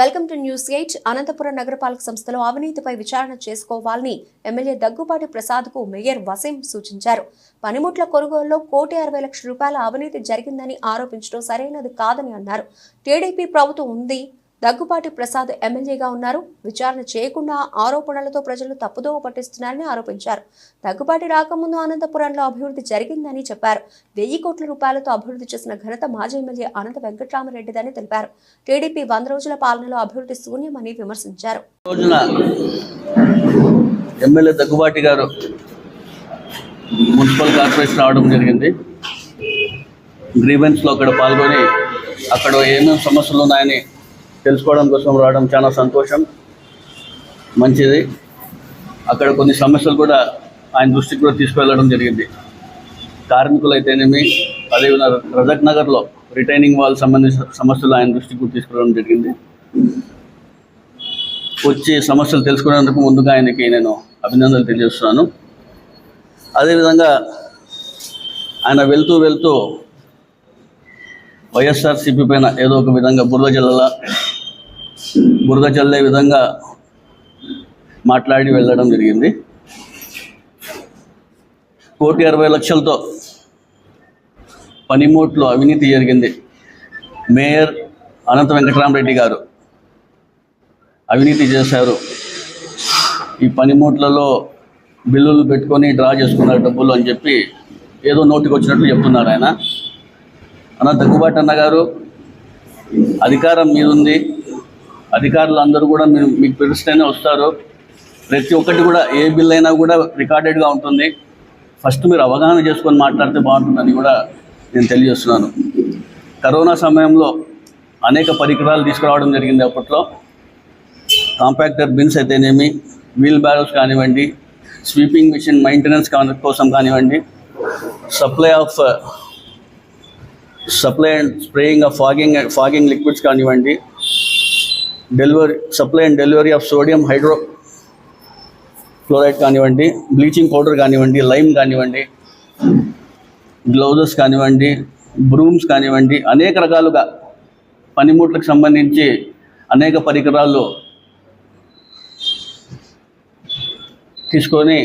Welcome to news eight. Anantapuram నగరపాలక సంస్థలో అవినీతిపై విచారణ చేసుకోవాలని ఎమ్మెల్యే దగ్గుబాటి ప్రసాద్కు మేయర్ వసీం సూచించారు. పనిముట్ల కొనుగోలులో కోటి అరవై లక్షల రూపాయల అవినీతి జరిగిందని ఆరోపించడం సరైనది కాదని అన్నారు. టీడీపీ ప్రభుత్వం ఉంది దగ్గుబాటి ప్రసాద్ ఎమ్మెల్యేగా ఉన్నారు. విచారణ చేయకుండా ఆరోపణలతో ప్రజలు తప్పుదోవ పట్టిస్తున్నారని ఆరోపించారు. దగ్గుబాటి రాకముందు అనంతపురంలో అభివృద్ధి జరిగిందని చెప్పారు. వెయ్యి కోట్ల రూపాయలతో అభివృద్ధి చేసిన ఘనత మాజీ ఎమ్మెల్యే అనంత వెంకట్రామరెడ్డిదని తెలిపారు. టీడీపీ వంద రోజుల పాలనలో అభివృద్ధి శూన్యమని విమర్శించారు. ఎమ్మెల్యే దగ్గుబాటి గారు మున్సిపల్ కార్పొరేషన్ రావడం జరిగింది. గ్రీవెన్స్లో అక్కడ పాల్గొని అక్కడ ఏమేమి సమస్యలు ఉన్నాయని తెలుసుకోవడం కోసం రావడం చాలా సంతోషం. మంచిది. అక్కడ కొన్ని సమస్యలు కూడా ఆయన దృష్టికి కూడా తీసుకువెళ్ళడం జరిగింది. కార్మికులు అయితేనేమి అదేవిధంగా రజక్ నగర్లో రిటైనింగ్ వాల్ సంబంధించిన సమస్యలు ఆయన దృష్టికి కూడా తీసుకురావడం జరిగింది. వచ్చి సమస్యలు తెలుసుకునేందుకు ముందుగా ఆయనకి నేను అభినందనలు తెలియజేస్తున్నాను. అదేవిధంగా ఆయన వెళ్తూ వెళ్తూ వైఎస్ఆర్సీపీ పైన ఏదో ఒక విధంగా బురద జిల్లాలో బురద చల్లే విధంగా మాట్లాడి వెళ్ళడం జరిగింది. కోటి అరవై లక్షలతో పనిముట్లు అవినీతి జరిగింది. మేయర్ అనంత వెంకటరామరెడ్డి గారు అవినీతి చేశారు. ఈ పనిమూట్లలో బిల్లులు పెట్టుకొని డ్రా చేసుకున్నారు డబ్బులు అని చెప్పి ఏదో నోటికి వచ్చినట్లు చెప్తున్నారు ఆయన. అన్న దగ్గుబాటి అన్న గారు అధికారం మీదుంది. అధికారులు అందరూ కూడా మీరు మీకు పిలిస్తేనే వస్తారు. ప్రతి ఒక్కటి కూడా ఏ బిల్ అయినా కూడా రికార్డెడ్గా ఉంటుంది. ఫస్ట్ మీరు అవగాహన చేసుకొని మాట్లాడితే బాగుంటుందని కూడా నేను తెలియజేస్తున్నాను. కరోనా సమయంలో అనేక పరికరాలు తీసుకురావడం జరిగింది అప్పట్లో. కాంపాక్టర్ బిన్స్ అయితేనేమి వీల్ బ్యారల్స్ కానివ్వండి స్వీపింగ్ మిషన్ మెయింటెనెన్స్ కోసం కానివ్వండి supply of supply and spraying of fogging fogging liquids కానివ్వండి delivery supply and delivery of sodium hydrochloride కానివ్వండి బ్లీచింగ్ పౌడర్ కానివ్వండి లైమ్ కానివ్వండి గ్లౌజెస్ కానివ్వండి బ్రూమ్స్ కానివ్వండి అనేక రకాలుగా పనిముట్లకు సంబంధించి అనేక పరికరాలు తీసుకొని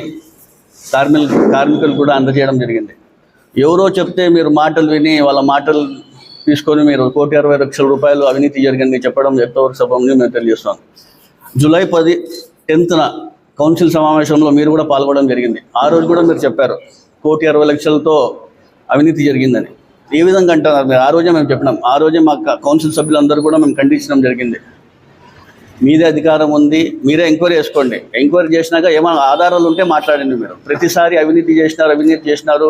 కార్మికులు కార్మికులు కూడా అందజేయడం జరిగింది. ఎవరో చెప్తే మీరు మాటలు విని వాళ్ళ మాటలు తీసుకొని మీరు కోటి అరవై లక్షల రూపాయలు అవినీతి జరిగింది చెప్పడం ఎంతవరకు సభని మేము తెలియజేస్తున్నాం. జూలై పది టెన్త్న కౌన్సిల్ సమావేశంలో మీరు కూడా పాల్గొనడం జరిగింది. ఆ రోజు కూడా మీరు చెప్పారు కోటి అరవై లక్షలతో అవినీతి జరిగిందని. ఏ విధంగా అంటున్నారు మీరు. ఆ రోజే మేము చెప్పినాం. ఆ రోజే మా కౌన్సిల్ సభ్యులందరూ కూడా మేము ఖండించడం జరిగింది. మీదే అధికారం ఉంది మీరే ఎంక్వైరీ చేసుకోండి. ఎంక్వైరీ చేసినాక ఏమైనా ఆధారాలు ఉంటే మాట్లాడండి మీరు. ప్రతిసారి అవినీతి చేసినారు అవినీతి చేసినారు.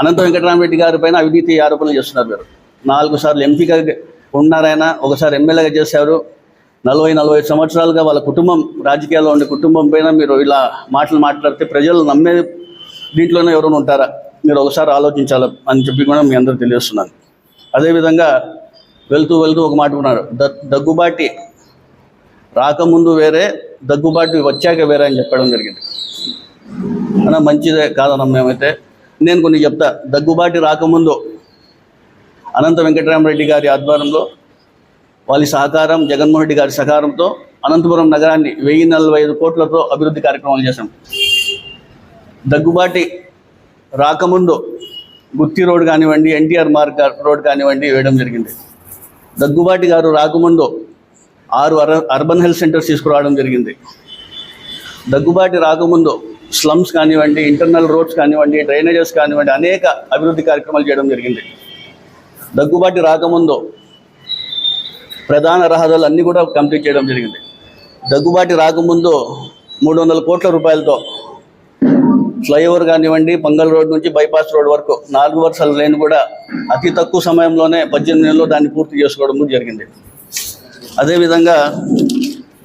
అనంత వెంకటరామరెడ్డి గారి పైన అవినీతి ఆరోపణలు చేస్తున్నారు మీరు. నాలుగు సార్లు ఎంపీగా ఉన్నారైనా ఒకసారి ఎమ్మెల్యేగా చేశారు. నలభై నలభై సంవత్సరాలుగా వాళ్ళ కుటుంబం రాజకీయాల్లో ఉండే కుటుంబం పైన మీరు ఇలా మాటలు మాట్లాడితే ప్రజలు నమ్మే దీంట్లోనే ఎవరైనా ఉంటారా? మీరు ఒకసారి ఆలోచించాలి అని చెప్పి కూడా మీ అందరూ తెలియజేస్తున్నాను. అదేవిధంగా వెళ్తూ వెళ్తూ ఒక మాట ఉన్నారు ద దగ్గుబాటి రాకముందు వేరే దగ్గుబాటి వచ్చాక వేరే అని చెప్పడం జరిగింది. అన్న మంచిదే కాదన్న మేమైతే. నేను కొన్ని చెప్తా. దగ్గుబాటి రాకముందు అనంత వెంకటరామరెడ్డి గారి ఆధ్వర్యంలో వాళ్ళ సహకారం జగన్మోహన్ రెడ్డి గారి సహకారంతో అనంతపురం నగరాన్ని వెయ్యి నలభై ఐదు కోట్లతో అభివృద్ధి కార్యక్రమాలు చేశాం. దగ్గుబాటి రాకముందు గుత్తి రోడ్ కానివ్వండి ఎన్టీఆర్ మార్గ్ రోడ్ కానివ్వండి వేయడం జరిగింది. దగ్గుబాటి గారు రాకముందు ఆరు అర్బన్ హెల్త్ సెంటర్స్ తీసుకురావడం జరిగింది. దగ్గుబాటి రాకముందు స్లమ్స్ కానివ్వండి ఇంటర్నల్ రోడ్స్ కానివ్వండి డ్రైనేజెస్ కానివ్వండి అనేక అభివృద్ధి కార్యక్రమాలు చేయడం జరిగింది. దగ్గుబాటి రాకముందు ప్రధాన రహదారులు అన్నీ కూడా కంప్లీట్ చేయడం జరిగింది. దగ్గుబాటి రాకముందు మూడు వందల కోట్ల రూపాయలతో ఫ్లైఓవర్ కానివ్వండి పంగల్ రోడ్ నుంచి బైపాస్ రోడ్ వరకు నాలుగు వరుసల లైన్ కూడా అతి తక్కువ సమయంలోనే పద్దెనిమిది నెలల్లో దాన్ని పూర్తి చేసుకోవడం జరిగింది. అదేవిధంగా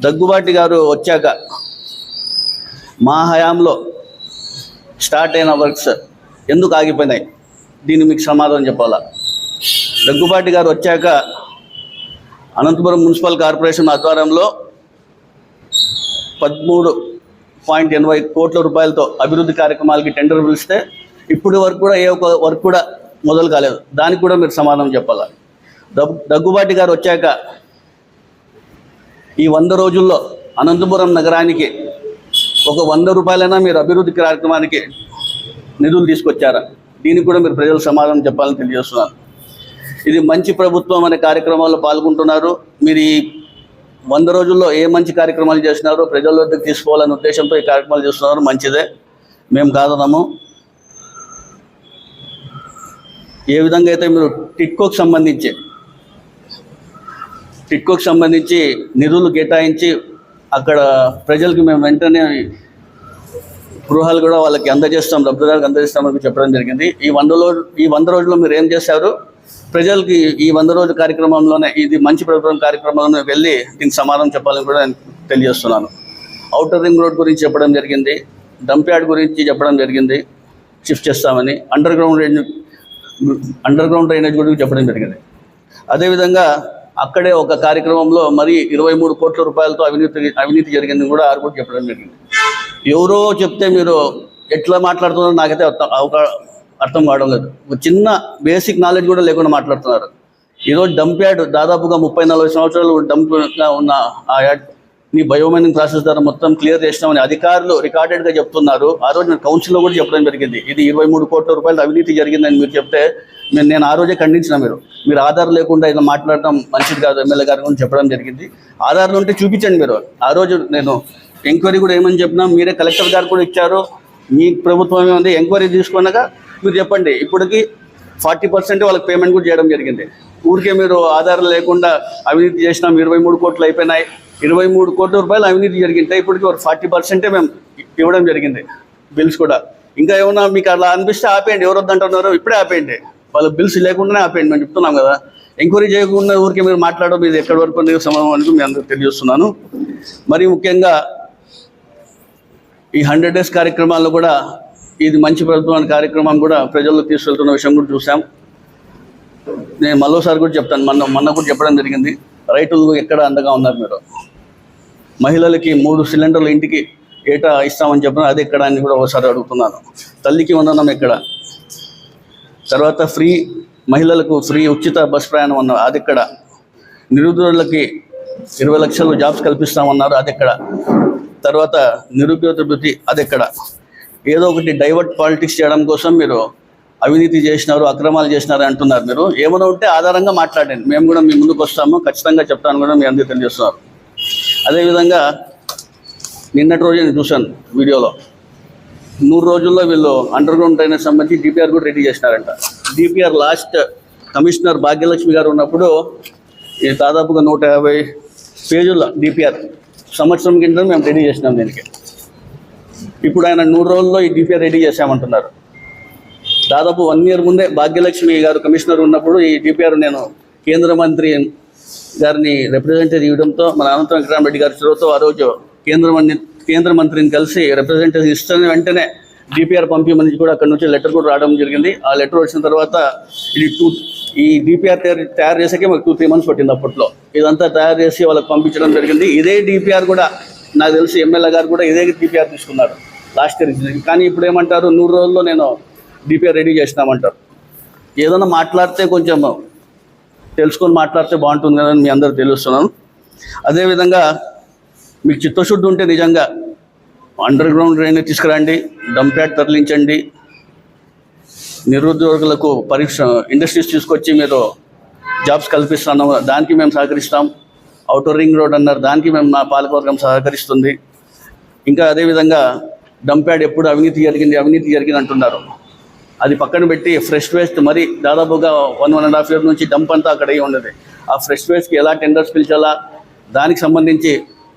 దగ్గుబాటి గారు వచ్చాక మా హయాంలో స్టార్ట్ అయిన వర్క్స్ ఎందుకు ఆగిపోయినాయి? దీన్ని మీకు సమాధానం చెప్పాలా? దగ్గుబాటి గారు వచ్చాక అనంతపురం మున్సిపల్ కార్పొరేషన్ ఆధ్వర్యంలో పదమూడు పాయింట్ ఎనభై కోట్ల రూపాయలతో అభివృద్ధి కార్యక్రమాలకి టెండర్ పిలిస్తే ఇప్పటి వరకు కూడా ఏ ఒక్క వర్క్ కూడా మొదలు కాలేదు. దానికి కూడా మీరు సమాధానం చెప్పాలి? దగ్గు దగ్గుబాటి గారు వచ్చాక ఈ వంద రోజుల్లో అనంతపురం నగరానికి ఒక వంద రూపాయలైనా మీరు అభివృద్ధి కార్యక్రమానికి నిధులు తీసుకొచ్చారా? దీనికి కూడా మీరు ప్రజలు సమాధానం చెప్పాలని తెలియజేస్తున్నాను. ఇది మంచి ప్రభుత్వం అనే కార్యక్రమాల్లో పాల్గొంటున్నారు. మీరు ఈ వంద రోజుల్లో ఏ మంచి కార్యక్రమాలు చేసినారో ప్రజల వద్దకు తీసుకోవాలనే ఉద్దేశంతో ఈ కార్యక్రమాలు చేస్తున్నారు. మంచిదే. మేము కాదన్నాము ఏ విధంగా అయితే మీరు టిక్కోకు సంబంధించి టిక్కోకు సంబంధించి నిధులు కేటాయించి అక్కడ ప్రజలకు మేము వెంటనే గృహాలు కూడా వాళ్ళకి అందజేస్తాం లబ్ధిదారులకు అందజేస్తామని చెప్పడం జరిగింది. ఈ వంద రోజు ఈ వంద రోజుల్లో మీరు ఏం చేశారు? ప్రజలకి ఈ వంద రోజు కార్యక్రమంలోనే ఇది మంచి ప్రభుత్వం కార్యక్రమంలోనే వెళ్ళి దీనికి సమాధానం చెప్పాలని కూడా నేను తెలియజేస్తున్నాను. అవుటర్ రింగ్ రోడ్ గురించి చెప్పడం జరిగింది డంప్యార్డ్ గురించి చెప్పడం జరిగింది షిఫ్ట్ చేస్తామని under ground drainage under ground drainage గురించి చెప్పడం జరిగింది. అదేవిధంగా అక్కడే ఒక కార్యక్రమంలో మరి ఇరవై మూడు కోట్ల రూపాయలతో అవినీతి అవినీతి జరిగిందని కూడా ఆరు కూడా చెప్పడం జరిగింది. ఎవరో చెప్తే మీరు ఎట్లా మాట్లాడుతున్నారో నాకైతే అర్థం కావడం లేదు. ఒక చిన్న బేసిక్ నాలెడ్జ్ కూడా లేకుండా మాట్లాడుతున్నారు. ఈరోజు డంప్ యార్డ్ దాదాపుగా ముప్పై నలభై సంవత్సరాలు డంప్గా ఉన్న ఆ యాడ్ నీ బయోమైనింగ్ ప్రాసెస్ ద్వారా మొత్తం క్లియర్ చేసినామని అధికారులు రికార్డెడ్గా చెప్తున్నారు. ఆ రోజు నేను కౌన్సిల్లో కూడా చెప్పడం జరిగింది. ఇది ఇరవై మూడు కోట్ల రూపాయలు అవినీతి జరిగిందని మీరు చెప్తే నేను నేను ఆ రోజే ఖండించిన మీరు. మీరు ఆధార్ లేకుండా ఇలా మాట్లాడడం మంచిది కాదు ఎమ్మెల్యే గారు అని చెప్పడం జరిగింది. ఆధార్లు ఉంటే చూపించండి మీరు. ఆ రోజు నేను ఎంక్వైరీ కూడా ఏమని చెప్పినా మీరే కలెక్టర్ గారు కూడా ఇచ్చారు. మీ ప్రభుత్వం ఏముంది? ఎంక్వైరీ తీసుకున్నాక మీరు చెప్పండి ఇప్పటికి ఫార్టీ పర్సెంట్ వాళ్ళకి పేమెంట్ కూడా చేయడం జరిగింది. ఊరికే మీరు ఆధారం లేకుండా అవినీతి చేసినాం ఇరవై మూడు కోట్లు అయిపోయినాయి. ఇరవై మూడు కోట్ల రూపాయలు అవినీతి జరిగింటే ఇప్పటికి ఒక ఫార్టీ పర్సెంటే మేము ఇవ్వడం జరిగింది బిల్స్ కూడా. ఇంకా ఏమన్నా మీకు అలా అనిపిస్తే ఆపేయండి ఎవరు వద్దంటున్నారో ఇప్పుడే ఆపేయండి. వాళ్ళ బిల్స్ లేకుండానే ఆపేయండి మేము చెప్తున్నాం కదా. ఎంక్వైరీ చేయకుండా ఊరికే మీరు మాట్లాడడం ఇది ఎక్కడి వరకు సమానం సమాధానం అనేది మీ అందరికి తెలియజేస్తున్నాను. మరి ముఖ్యంగా ఈ హండ్రెడ్ డేస్ కార్యక్రమాల్లో కూడా ఇది మంచి ప్రభుత్వం అనే కార్యక్రమం కూడా ప్రజల్లో తీసుకెళ్తున్న విషయం కూడా చూసాం నేను మరోసారి కూడా చెప్తాను మొన్న మొన్న కూడా చెప్పడం జరిగింది. రైతులు ఎక్కడ అండగా ఉన్నారు మీరు? మహిళలకి మూడు సిలిండర్లు ఇంటికి ఏటా ఇస్తామని చెప్పిన అది ఎక్కడ అని కూడా ఒకసారి అడుగుతున్నాను. తల్లికి వందనం ఎక్కడ? తర్వాత ఫ్రీ మహిళలకు ఫ్రీ ఉచిత బస్ ప్రయాణం అన్నారు అది ఎక్కడ? నిరుద్యోగులకి ఇరవై లక్షలు జాబ్స్ కల్పిస్తామన్నారు అది ఎక్కడ? తర్వాత నిరుద్యోగ వృత్తి అది ఎక్కడ? ఏదో ఒకటి డైవర్ట్ పాలిటిక్స్ చేయడం కోసం మీరు అవినీతి చేసినారు అక్రమాలు చేసినారు అంటున్నారు మీరు. ఏమైనా ఉంటే ఆధారంగా మాట్లాడండి. మేము కూడా మీ ముందుకు వస్తాము. ఖచ్చితంగా చెప్తాను కూడా మీ అందరికీ తెలియజేస్తున్నారు. అదేవిధంగా నిన్నటి రోజు నేను చూశాను వీడియోలో. నూరు రోజుల్లో వీళ్ళు అండర్ గ్రౌండ్ డ్రైనేజ్ సంబంధించి డిపిఆర్ కూడా ready చేసినారంట. DPR last commissioner Bhagyalakshmi garu ఉన్నప్పుడు దాదాపుగా నూట యాభై పేజీల డిపిఆర్ సంవత్సరం కింద మేము రెడీ చేసినాం దీనికి. ఇప్పుడు ఆయన నూరు రోజుల్లో ఈ డిపిఆర్ రెడీ చేశామంటున్నారు. దాదాపు వన్ ఇయర్ ముందే భాగ్యలక్ష్మి గారు కమిషనర్ ఉన్నప్పుడు ఈ డిపిఆర్ నేను కేంద్ర మంత్రి గారిని రిప్రజెంటేటివ్ ఇవ్వడంతో మన అనంత వెంకటరామరెడ్డి గారి చొరవతో ఆ రోజు కేంద్ర కేంద్ర మంత్రిని కలిసి రిప్రజెంటేటివ్ ఇస్తున్న వెంటనే డిపిఆర్ పంపించమని కూడా అక్కడ నుంచి లెటర్ కూడా రావడం జరిగింది. ఆ లెటర్ వచ్చిన తర్వాత ఇది టూ ఈ డిపిఆర్ తయారు తయారు చేసాకే మాకు టూ త్రీ మంత్స్ పట్టింది అప్పట్లో. ఇదంతా తయారు చేసి వాళ్ళకి పంపించడం జరిగింది. ఇదే డిపిఆర్ కూడా నాకు తెలిసి ఎమ్మెల్యే గారు కూడా ఇదే డిపిఆర్ తీసుకున్నారు లాస్ట్ ఇయర్ కానీ ఇప్పుడు ఏమంటారు? నూరు రోజుల్లో నేను డిపిఆర్ రెడీ చేసినామంటారు. ఏదైనా మాట్లాడితే కొంచెం తెలుసుకొని మాట్లాడితే బాగుంటుంది కదా అని మీ అందరూ తెలుస్తున్నాను. అదేవిధంగా మీకు చిత్తశుద్ధి ఉంటే నిజంగా అండర్ గ్రౌండ్ డ్రైనేజ్ తీసుకురండి డంప్యాడ్ తరలించండి. నిరుద్యోగులకు పరీక్ష ఇండస్ట్రీస్ తీసుకొచ్చి మీరు జాబ్స్ కల్పిస్తున్నాము దానికి మేము సహకరిస్తాం. అవుటర్ రింగ్ రోడ్ అన్నారు. దానికి మేము మా పాలకవర్గం సహకరిస్తుంది. ఇంకా అదేవిధంగా డంప్యాడ్ ఎప్పుడు అవినీతి జరిగింది అవినీతి జరిగింది అంటున్నారు. అది పక్కన పెట్టి ఫ్రెష్ వేస్ట్ మరి దాదాపుగా one one and half year నుంచి డంప్ అంతా అక్కడే ఉన్నది. ఆ ఫ్రెష్ వేస్ట్కి ఎలా టెండర్స్ పిలిచాలా? దానికి సంబంధించి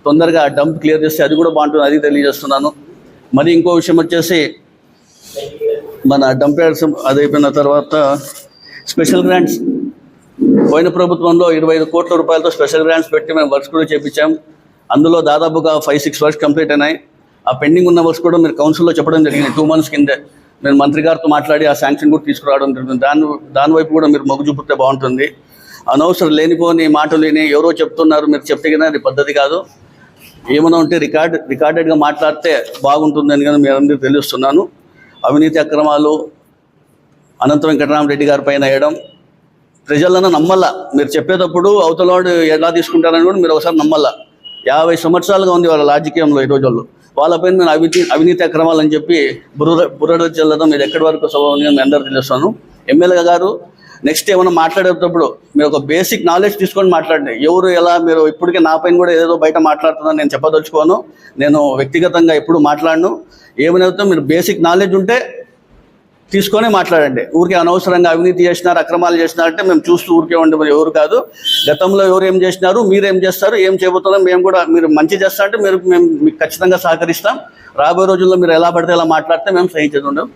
తొందరగా ఆ డంప్ క్లియర్ చేస్తే అది కూడా బాగుంటుంది అది తెలియజేస్తున్నాను. మరి ఇంకో విషయం వచ్చేసి మన డంప్ యార్డ్స్ అది అయిపోయిన తర్వాత స్పెషల్ గ్రాంట్స్ పోయిన ప్రభుత్వంలో ఇరవై ఐదు కోట్ల రూపాయలతో స్పెషల్ గ్రాంట్స్ పెట్టి మేము వర్క్స్ కూడా చేపించాం. అందులో దాదాపుగా ఫైవ్ సిక్స్ వర్క్స్ కంప్లీట్ అయినాయి. ఆ పెండింగ్ ఉన్న వర్క్స్ కూడా మీరు కౌన్సిల్లో చెప్పడం జరిగింది. టూ మంత్స్ కిందే నేను మంత్రి గారితో మాట్లాడి ఆ శాంక్షన్ కూడా తీసుకురావడం జరుగుతుంది దాని దాని వైపు కూడా మీరు మొగ్గు చూపితే బాగుంటుంది. అనవసరం లేనిపోని మాటలు లేని ఎవరో చెప్తున్నారు. మీరు చెప్తే కదా అది పద్ధతి కాదు. ఏమైనా ఉంటే రికార్డ్ రికార్డెడ్గా మాట్లాడితే బాగుంటుందని కానీ మీరు అందరికీ తెలుస్తున్నాను. అవినీతి అక్రమాలు అనంత వెంకటరామరెడ్డి గారి పైన వేయడం ప్రజలను నమ్మల్లా. మీరు చెప్పేటప్పుడు అవతలవాడు ఎలా తీసుకుంటారని కూడా మీరు ఒకసారి నమ్మల్లా. యాభై సంవత్సరాలుగా ఉంది వాళ్ళ రాజకీయంలో ఈ రోజుల్లో. వాళ్ళపైన నేను అవినీతి అవినీతి అక్రమాలని చెప్పి బురద బురద చెల్లడం మీరు ఎక్కడి వరకు సభ మీ అందరూ తెలుస్తాను. ఎమ్మెల్యే గారు నెక్స్ట్ ఏమైనా మాట్లాడేటప్పుడు మీరు ఒక బేసిక్ నాలెడ్జ్ తీసుకొని మాట్లాడండి. ఎవరు ఎలా మీరు ఇప్పటికే నా పైన కూడా ఏదో బయట మాట్లాడుతున్నాను నేను చెప్పదలుచుకోను. నేను వ్యక్తిగతంగా ఎప్పుడు మాట్లాడను. ఏమైనా మీరు బేసిక్ నాలెడ్జ్ ఉంటే తీసుకొని మాట్లాడండి. ఊరికే అనవసరంగా అవినీతి చేసినారు అక్రమాలు చేసినారంటే మేము చూస్తూ ఊరికే ఉండే ఎవరు కాదు. గతంలో ఎవరు ఏం చేసినారు మీరు ఏం చేస్తారు ఏం చేయబోతున్నాం మేము కూడా మీరు మంచి చేస్తా అంటే మీరు మేము మీకు ఖచ్చితంగా సహకరిస్తాం. రాబోయే రోజుల్లో మీరు ఎలా పడితే ఎలా మాట్లాడితే మేము సహించేది ఉండవు.